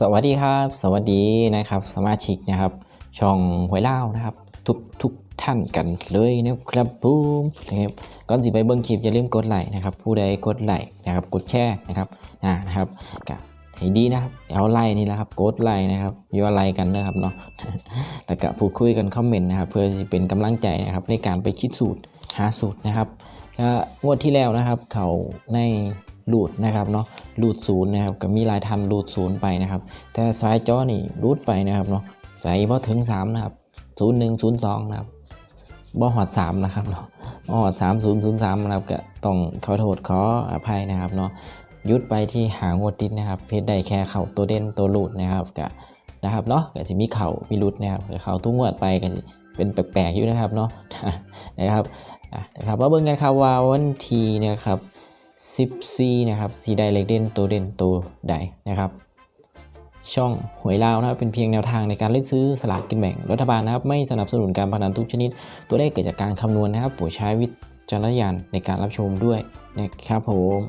สวัสดีครับ สวัสดีนะครับ สมาชิกนะครับ ช่องหวยเล่านะครับ ทุกทุกท่านกันเลยนะครับปูมนะครับก่อนสิไปเบิ้งคลิปอย่าลืมกดไลค์นะครับ ผู้ใดกดไลค์นะครับ กดแชร์นะครับอ่านะครับก็ให้ดีนะครับเอาไลค์นี่แหละครับกดไลค์นะครับอย่าไลค์กันนะครับเนาะแล้วก็พูดคุยกันคอมเมนต์นะครับเพื่อจะเป็นกำลังใจนะครับในการไปคิดสูตรหาสูตรนะครับก็งวดที่แล้วนะครับ เขาใน รูดนะครับเนาะรูดศูนย์นะครับก็มีหลายทันรูดศูนย์ไปนะครับ แต่สายจอนี่รูดไปนะครับเนาะใส่พอถึง 3 นะครับ 0 1 0 2 นะครับบ่หอด 3 นะครับเนาะบ่หอด 3 0 0 3 นะครับก็ต้องขอโทษขออภัยนะครับเนาะยุดไปที่หางวดติดนะครับ เพชรได้แค่เข่าตัวเด่นตัวหลุดนะครับก็นะครับเนาะก็สิมีเข่ามีหลุดนะครับก็เข่าทุกงวดไปก็สิเป็นแปลกๆอยู่นะครับเนาะนะครับนะครับมาเบิ่งกันครับว่าวันทีนะครับ 14 นะครับสีใดเล็กเด่นตัวเด่นตัวใดนะครับ ช่องหวยลาวนะครับเป็นเพียงแนวทางในการเลือกซื้อสลากกินแบ่งรัฐบาลนะครับ ไม่สนับสนุนการพนันทุกชนิด ตัวเลขเกิดจากการคำนวณนะครับโปรดใช้วิจารณญาณในการรับชมด้วยนะครับผม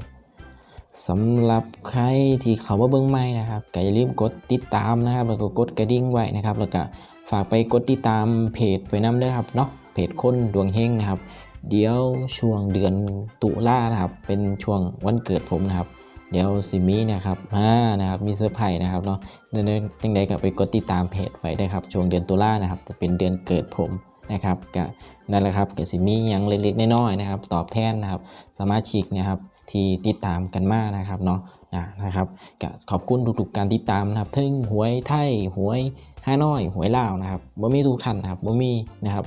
สำหรับใครที่เขาว่าเบิ้งไม่นะครับก็อย่าลืมกดติดตามนะครับ แล้วก็กดกระดิ่งไว้นะครับ แล้วก็ฝากไปกดติดตามเพจไว้น้ำด้วยครับเนาะเพจคนดวงเฮงนะครับ เดี๋ยวช่วงเดือนตุลานะครับ เป็นช่วงวันเกิดผมนะครับ เดี๋ยวซิมีนะครับอ่านะครับมีเซอร์ไพรส์นะครับเนาะเดินจังใดก็ไปกดติดตามเพจไว้ได้ครับ ช่วงเดือนตุลานะครับจะเป็นเดือนเกิดผมนะครับก็นั่นแหละครับก็สิมียังเล็กๆน้อยๆนะครับ ตอบแทนนะครับ สมาชิกนะครับที่ติดตามกันมากนะครับเนาะนะนะครับก็ขอบคุณทุกๆการติดตามนะครับทั้งหวยไทยหวยห้าน้อยหวยลาวนะครับบ่มีทุกท่านนะครับบ่มีนะครับ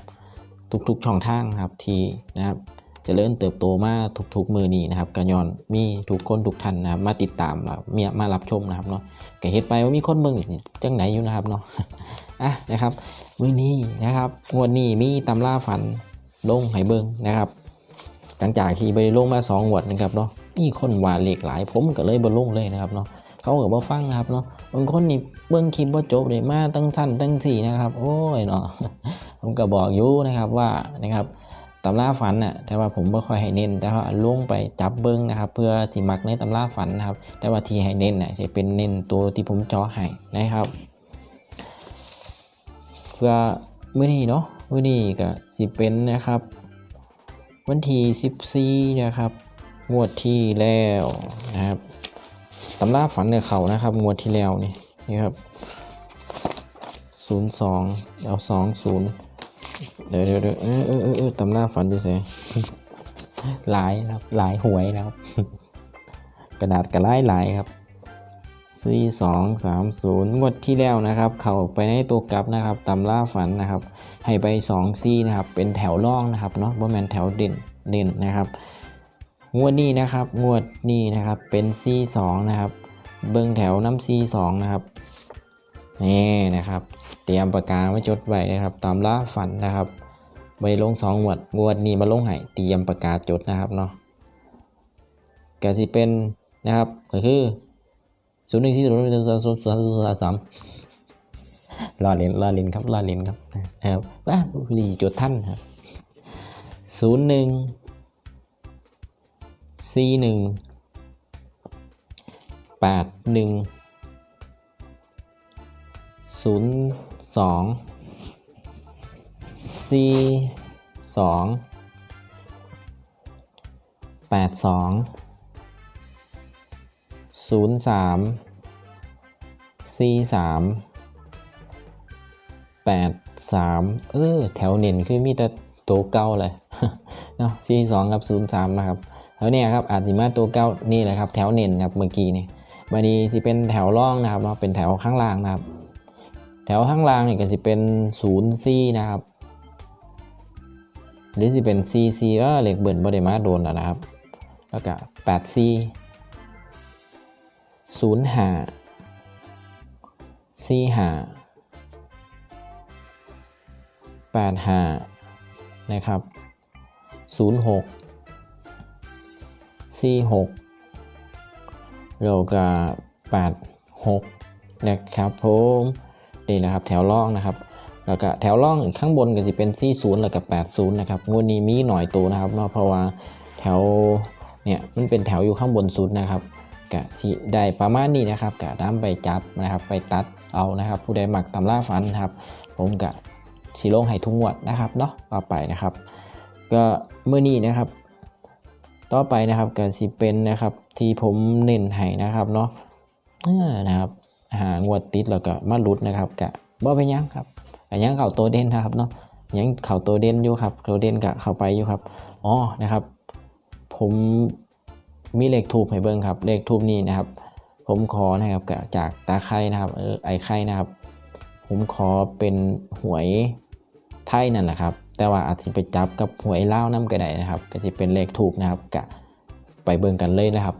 ทุกๆช่องทางครับที่นะครับเจะเริ่มเติบโตมาทุกๆมือนี้นะครับกันยอนมีทุกคนทุกท่านนะครับมาติดตามนะมีมารับชมนะครับเนาะก็เฮ็ดไปว่ามีคนเบิ่งอีกจังไหนอยู่นะครับเนาะอะนะครับมือนี้นะครับงวดนี้มีตำราฝันลงให้เบิ่งนะครับ หลังจากที่ไปลงมา2งวดนะครับเนาะมีคนว่าเลขหลายผมก็เลยบ่ลงเลยนะครับเนาะเขาก็บ่ฟังนะครับเนาะ บางคนนี่เบิ่งคลิปบ่าจบเลยมาตั้งสั้นตั้งสี่นะครับ โอ้ยเนาะผมก็บอกอยู่นะครับว่านะครับตำราฝันน่ะแต่ว่าผมไม่ค่อยให้เน้น แต่ว่าลงไปจับเบิ้งนะครับ เพื่อสิมักในตำราฝันนะครับ แต่ว่าที่ให้เน้นน่ะจะเป็นเน้นตัวที่ผมจาะให้นะครับ เพื่อมื้อนี้เนาะมื้อนี้ก็สิเป็นนะครับ วันที่14นะครับงวดที่แล้วนะครับ ตำราฝันเนี่ยเขานะครับงวดที่แล้วนี่นี่ครับ02เอา20เดี๋ยวเดี๋ยวเดี๋ยวเออเออเออเออตำหน้าฝันดิเสหลายนะครับหลายหวยนะครับ กระดาษกระไล่หลายครับสี่สองสามศูนย์งวดที่แล้วนะครับ เข้าไปในตัวกลับนะครับตำล่าฝันนะครับ ให้ไปสองซี่นะครับ เป็นแถวล่องนะครับเนาะบ่แมนแถวเด่นเด่นนะครับ งวดนี้นะครับ งวดนี้นะครับ เป็นซีสองนะครับ เบิ้งแถวน้ำซีสองนะครับ นี่นะครับ เตรียมปากกาไว้จดไว้นะครับ ตามล่าฝันนะครับไปลงสองงวด งวดนี้มาลงให้เตรียมปากกาจดนะครับเนาะก็สิเป็นนะครับ ก็คือศูนย์หนึ่งสี่ศูนย์หนึ่งสองศูนย์ศูนย์ศูนย์สามรอเล่นรอเล่นครับรอเล่นครับนะครับว้าลีจดท่านครับศูนย์หนึ่ง สี่หนึ่งแปดหนึ่งศูนย์สองสี่สองแปดสองศูนย์สามสี่สามแปดสามเออ แถวเน่นคือมีแต่ตัวเก้าเลยเนาะสี่สองกับศูนย์สามนะครับ แล้วเนี่ยครับอาจจะมาตัวเก้านี่แหละครับแถวเน่นครับเมื่อกี้นี่บันนี้ที่เป็นแถวร่องนะครับเนาะเป็นแถวข้างล่างนะครับ แถวข้างล่างนี่ก็จะเป็นศูนย์ซีนะครับ หรือจะเป็นซีซีก็เหล็กเบิ่นบไดมาโดนนะครับ แล้วก็แปดซีศูนย์หาซีหาแปดหานะครับศูนย์หก ซีหกแล้วก็แปดหกนะครับผมนี่แหละครับแถวล่องนะครับ แล้วก็แถวล่องข้างบนก็จะเป็นซี่ศูนย์แล้วก็แปดศูนย์นะครับงวดนี้มีหน่อยตัวนะครับเนาะเพราะว่าแถวเนี่ยมันเป็นแถวอยู่ข้างบนสุดนะครับกะสิได้ประมาณนี้นะครับกะน้ำไปจับนะครับไปตัดเอานะครับ ผู้ใดหมักตำล่าฟันครับ ผมกะสีลงให้ทุกงวดนะครับเนาะต่อไปนะครับ ก็เมื่อนี้นะครับ ต่อไปนะครับก็สิเป็นนะครับที่ผมเน้นให้นะครับเนาะนะครับหางวดติดแล้วก็มาลุดนะครับกะบ่เป็นยังครับก็ยังเข้าตัวเด่นนะครับเนาะยังเข้าตัวเด่นอยู่ครับตัวเด่นกะเข้าไปอยู่ครับอ๋อนะครับ ผมมีเลขทูบให้เบิ่งครับ เลขทูบนี้นะครับ ผมขอนะครับกะจากตาไข่นะครับเออไอไข่นะครับ ผมขอเป็นหวยไทยนั่นแหละครับ แต่ว่าอาจจะไปจับกับหวยเล่าน้ำก็ได้นะครับ ก็จะเป็นเลขถูกนะครับกะไปเบิ่งกันเลยนะครับ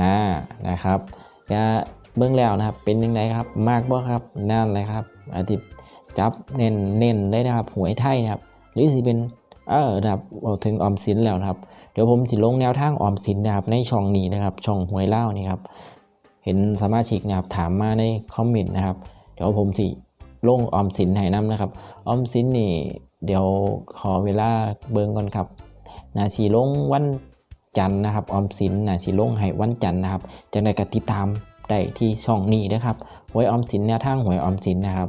อ่านะครับจะเบื้องแล้วนะครับเป็นยังไงครับมากบ่ครับนั่นเลยครับอาทิตย์จับเน้นเน้นได้นะครับหวยไทยนะครับหรือสิเป็นเออนะครับถึงออมสินแล้วครับ เดี๋ยวผมจะลงแนวทางออมสินนะครับในช่องนี้นะครับ ช่องหวยเล่านี่ครับเห็นสมาชิกนะครับถามมาในคอมเมนต์นะครับ เดี๋ยวผมสิลงออมสินให้น้ำนะครับ ออมสินนี่เดี๋ยวขอเวลาเบิ่งก่อนครับนาสีลงวัน จันทร์นะครับออมสินนาสีลงให้วันจันทร์นะครับจังใดก็ติดตามได้ที่ช่องนี้นะครับหวยออมสินแนวทางหวยออมสินนะครับ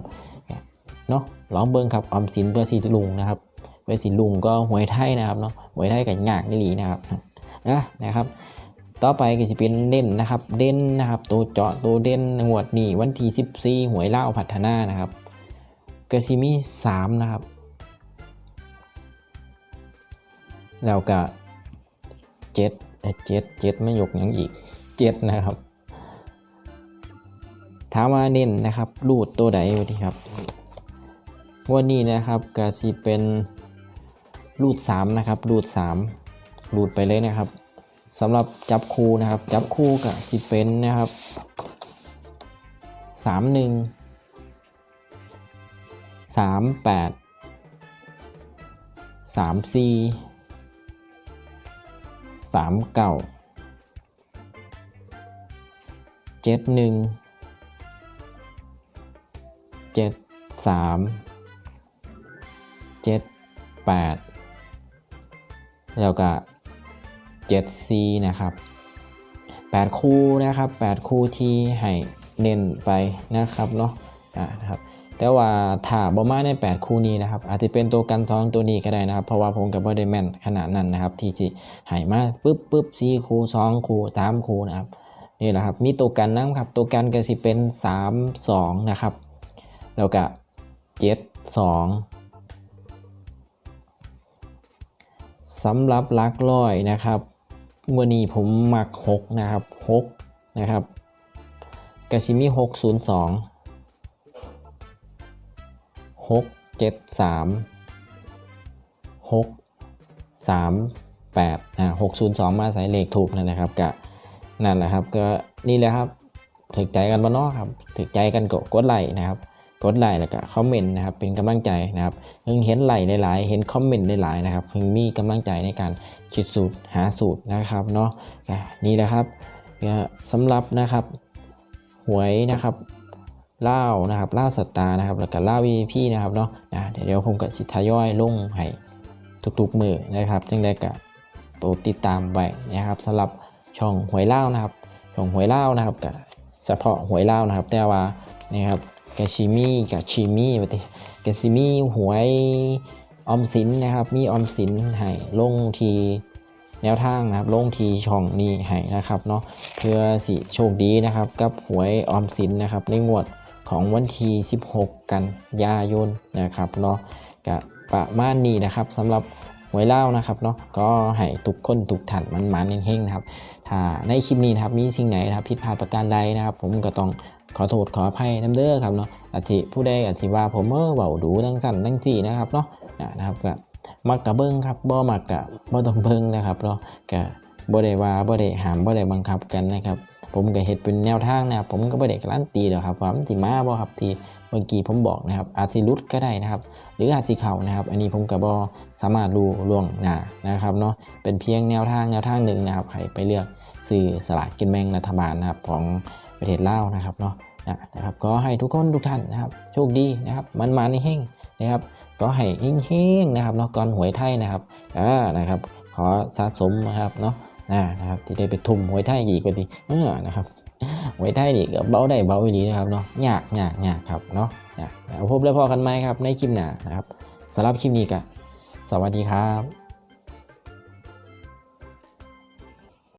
เนาะลองเบิ่งครับออมสินเพื่อสีลุงนะครับเพื่อสีลุงก็หวยไทยนะครับเนาะหวยไทยกับหยากนี่หลีนะครับนะนะครับ ต่อไปก็จะเป็นเด่นนะครับ เด่นนะครับ ตัวเจาะตัวเด่นงวดนี้วันที่14หวยเล่าพัฒนานะครับก็สิมี3นะครับแล้วก็ เจ็ดเจ็ดเจ็ดไม่ยกยังอีกเจ็ดนะครับ ถามว่าเน้นนะครับรูดตัวใดวะทีครับวันนี้นะครับก็สิเป็นรูดสามนะครับรูดสามรูดไปเลยนะครับสำหรับจับคู่นะครับ จับคู่กับสิเป็นนะครับสามหนึ่ง สามเก้าเจ็ดหนึ่งเจ็ดสามเจ็ดแปดแล้วก็เจ็ดซีนะครับแปดคู่นะครับแปดคู่ที่ให้เน้นไปนะครับเนาะอ่านะครับ แต่ว่าถ้าบ่มาใน 8 คู่นี้นะครับอาจจะเป็นตัวกันสองตัวนี้ก็ได้นะครับ เพราะว่าผมกับเบ่ได้แมนขนาดนั้นนะครับ ที่สิให้มาปึ๊บปึ๊บสี่คู่สองคู่สามคู่นะครับนี่แหละครับมีตัวกันนะครับ ตัวกันก็สิเป็น 3 2 นะครับ แล้วก็7 2สำหรับลักร้อยนะครับมื่อนี้ผมมัก 6 นะครับ 6 นะครับก็สิมี602 หกเจ็ดสามหกสามแปดอ่าหกศูนย์สองมาใส่เลขถูกนะครับก็นั่นแหละครับก็นี่แหละครับถึกใจกันบ้านนอกครับถึกใจกันกดกดไลค์นะครับกดไลค์แล้วก็คอมเมนต์นะครับเป็นกำลังใจนะครับเพิ่งเห็นไลค์หลายๆเห็นคอมเมนต์หลายๆนะครับเพิ่งมีกำลังใจในการคิดสูตรหาสูตรนะครับเนาะก็นี่แหละครับสำหรับนะครับหวยนะครับ เล่านะครับเล่าสตาร์นะครับแล้วก็เล่าว VIP นะครับเนาะนะเดี๋ยวผมกับสิทยอยลงให้ทุกๆมือนะครับจังได้กับโปรดติดตามไว้นะครับสำหรับช่องหวยเล่านะครับช่องหวยเล่านะครับกับเฉพาะหวยเล่านะครับ แต่ว่านี่ครับกาชิมี่กับชิมี่ปฏิกาชิมี่หวยออมสินนะครับ มีออมสินให้ลงทีแนวทางนะครับลงทีช่องนี้ให้นะครับเนาะเพื่อสิโชคดีนะครับ กับหวยออมสินนะครับในงวด ของวันที่ 16 กันยายนนะครับเนาะกับประมาณนี้นะครับสำหรับหวยเล่านะครับเนาะก็ให้ทุกคนทุกท่านมันมันเฮงๆนะครับถ้าในคลิปนี้นะครับมีสิ่งไหนนะครับผิดพลาดประการใดนะครับ ผมก็ต้องขอโทษขออภัยน้ำเด้อครับเนาะอาทิผู้ใดอาทิว่าผมเออเบาดูดังสั่นดังสีนะครับเนาะนะครับก็มักกะเบิ้งครับบ่มักกะบ่ต้องเบิ้งนะครับเนาะก็ บ่ได้ว่าบ่ได้ห้ามบ่ได้บังคับกันนะครับ ผมก็เห็ดเป็นแนวทางนะครับผมก็ไม่ได้การันตีหรอกครับว่ามันสิมาบ่ครับที่เมื่อกี้ผมบอกนะครับ อาจสิลุดก็ได้นะครับ หรืออาจสิเข้านะครับ อันนี้ผมก็บ่สามารถรู้ล่วงหน้านะครับเนาะเป็นเพียงแนวทางแนวทางหนึ่งนะครับให้ไปเลือกซื้อสลากกินแบ่งรัฐบาลนะครับของประเทศลาวนะครับเนาะนะนะครับก็ให้ทุกคนทุกท่านนะครับ โชคดีนะครับ มันมาในเฮงนะครับ ก็ให้เฮงๆนะครับเนาะก่อนหวยไทยนะครับอ่านะครับ ขอสะสมนะครับเนาะ นะครับที่ได้ไปทุ่มหวยไทยอีกก็ดีเออนะครับหวยไทยนี่ก็เบาได้เบาอีหลีนะครับเนาะยากยากยากครับเนาะนะเอาพบแล้วพอกันไหมครับในคลิปหน้านะครับสำหรับคลิปนี้ก็สวัสดีครับ